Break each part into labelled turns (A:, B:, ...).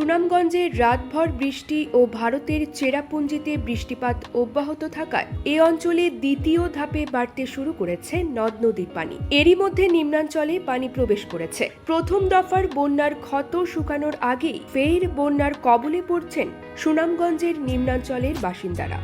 A: সুনামগঞ্জে রাতভর বৃষ্টি ও ভারতের চেরাপুঞ্জিতে বৃষ্টিপাত অব্যাহত থাকায় এ অঞ্চলে দ্বিতীয় ধাপে বাড়তে শুরু করেছে নদ নদীর পানি এরই মধ্যে নিম্নাঞ্চলে পানি প্রবেশ করেছে প্রথম দফার বন্যার ক্ষত শুকানোর আগেই ফের বন্যার কবলে পড়ছেন সুনামগঞ্জের নিম্নাঞ্চলের বাসিন্দারা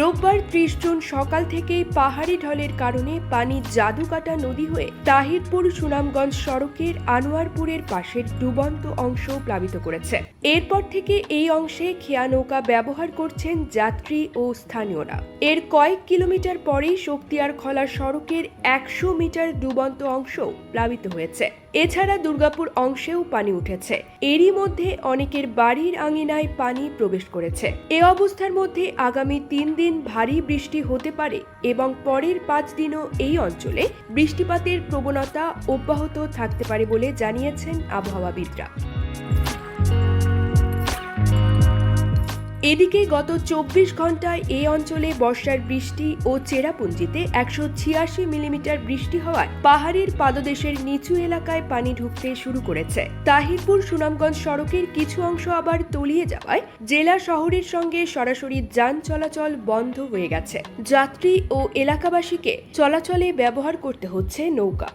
A: রোববার ত্রিশ জুন সকাল থেকেই পাহাড়ি ঢলের কারণে পানি জাদুকাটা নদী হয়ে তাহিরপুর সুনামগঞ্জ সড়কের আনোয়ারপুরের পাশের ডুবন্ত অংশ প্লাবিত করেছে এরপর থেকে এই অংশে খেয়া নৌকা ব্যবহার করছেন যাত্রী ও স্থানীয়রা এর কয়েক কিলোমিটার পরেই শক্তিয়ার খলা সড়কের একশো মিটার ডুবন্ত অংশ প্লাবিত হয়েছে এছাড়া দুর্গাপুর অংশেও পানি উঠেছে এরই মধ্যে অনেকের বাড়ির আঙিনায় পানি প্রবেশ করেছে এ অবস্থার মধ্যে আগামী তিন দিন দিন ভারী বৃষ্টি হতে পারে এবং পরের পাঁচ দিনও এই অঞ্চলে বৃষ্টিপাতের প্রবণতা অব্যাহত থাকতে পারে বলে জানিয়েছেন আবহাওয়াবিদরা এদিকে গত চব্বিশ ঘন্টায় এই অঞ্চলে বর্ষার বৃষ্টি ও চেরাপুঞ্জিতে একশো ছিয়াশি মিলিমিটার বৃষ্টি হওয়ায় পাহাড়ের পাদদেশের নিচু এলাকায় পানি ঢুকতে শুরু করেছে তাহিরপুর সুনামগঞ্জ সড়কের কিছু অংশ আবার তলিয়ে যাওয়ায় জেলা শহরের সঙ্গে সরাসরি যান চলাচল বন্ধ হয়ে গেছে যাত্রী ও এলাকাবাসীকে চলাচলে ব্যবহার করতে হচ্ছে নৌকা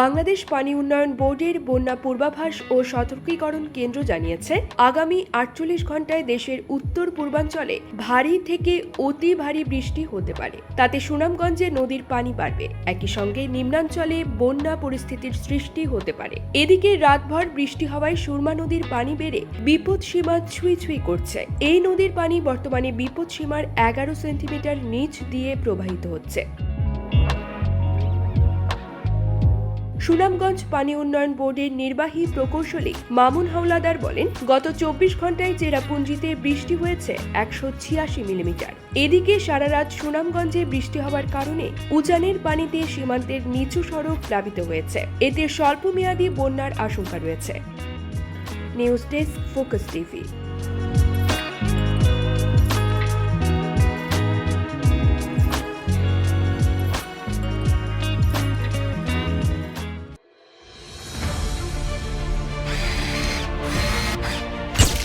A: বাংলাদেশ পানি উন্নয়ন বোর্ডের বন্যা পূর্বাভাস ও সতর্কীকরণ কেন্দ্র জানিয়েছে আগামী আটচল্লিশ ঘন্টায় দেশের উত্তর পূর্বাঞ্চলে ভারী থেকে অতি ভারী বৃষ্টি হতে পারে তাতে সুনামগঞ্জে নদীর পানি বাড়বে একই সঙ্গে নিম্নাঞ্চলে বন্যা পরিস্থিতির সৃষ্টি হতে পারে এদিকে রাতভর বৃষ্টি হওয়ায় সুরমা নদীর পানি বেড়ে বিপদ সীমা ছুঁই ছুঁই করছে এই নদীর পানি বর্তমানে বিপদ সীমার এগারো সেন্টিমিটার নিচ দিয়ে প্রবাহিত হচ্ছে সুনামগঞ্জ পানি উন্নয়ন বোর্ডের নির্বাহী প্রকৌশলী মামুন হাওলাদার বলেন গত চব্বিশ ঘন্টায় চেরাপুঞ্জিতে বৃষ্টি হয়েছে একশো ছিয়াশি মিলিমিটার এদিকে সারা রাত সুনামগঞ্জে বৃষ্টি হওয়ার কারণে উজানের পানিতে সীমান্তের নিচু সড়ক প্লাবিত হয়েছে এতে স্বল্পমেয়াদী বন্যার আশঙ্কা রয়েছে নিউজ ডেস্ক ফোকাস টিভি